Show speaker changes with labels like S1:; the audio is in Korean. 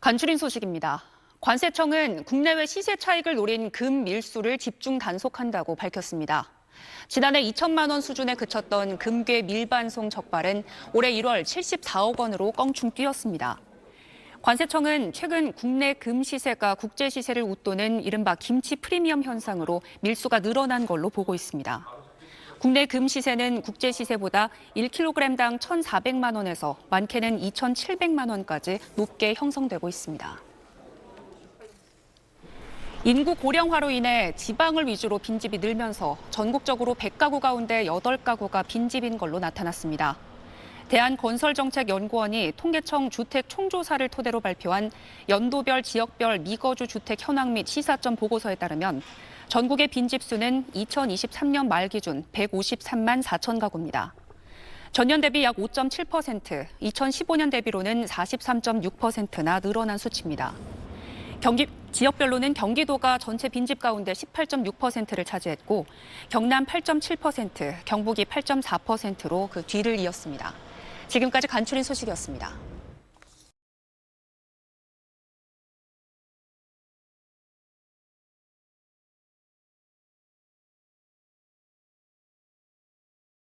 S1: 간추린 소식입니다. 관세청은 국내외 시세 차익을 노린 금 밀수를 집중 단속한다고 밝혔습니다. 지난해 2천만 원 수준에 그쳤던 금괴 밀반송 적발은 올해 1월 74억 원으로 껑충 뛰었습니다. 관세청은 최근 국내 금 시세가 국제 시세를 웃도는 이른바 김치 프리미엄 현상으로 밀수가 늘어난 걸로 보고 있습니다. 국내 금 시세는 국제 시세보다 1kg당 1,400만 원에서 많게는 2,700만 원까지 높게 형성되고 있습니다. 인구 고령화로 인해 지방을 위주로 빈집이 늘면서 전국적으로 100가구 가운데 8가구가 빈집인 걸로 나타났습니다. 대한건설정책연구원이 통계청 주택 총조사를 토대로 발표한 연도별 지역별 미거주 주택 현황 및 시사점 보고서에 따르면 전국의 빈집 수는 2023년 말 기준 153만 4천 가구입니다. 전년 대비 약 5.7%, 2015년 대비로는 43.6%나 늘어난 수치입니다. 경기 지역별로는 경기도가 전체 빈집 가운데 18.6%를 차지했고 경남 8.7%, 경북이 8.4%로 그 뒤를 이었습니다. 지금까지 간추린 소식이었습니다.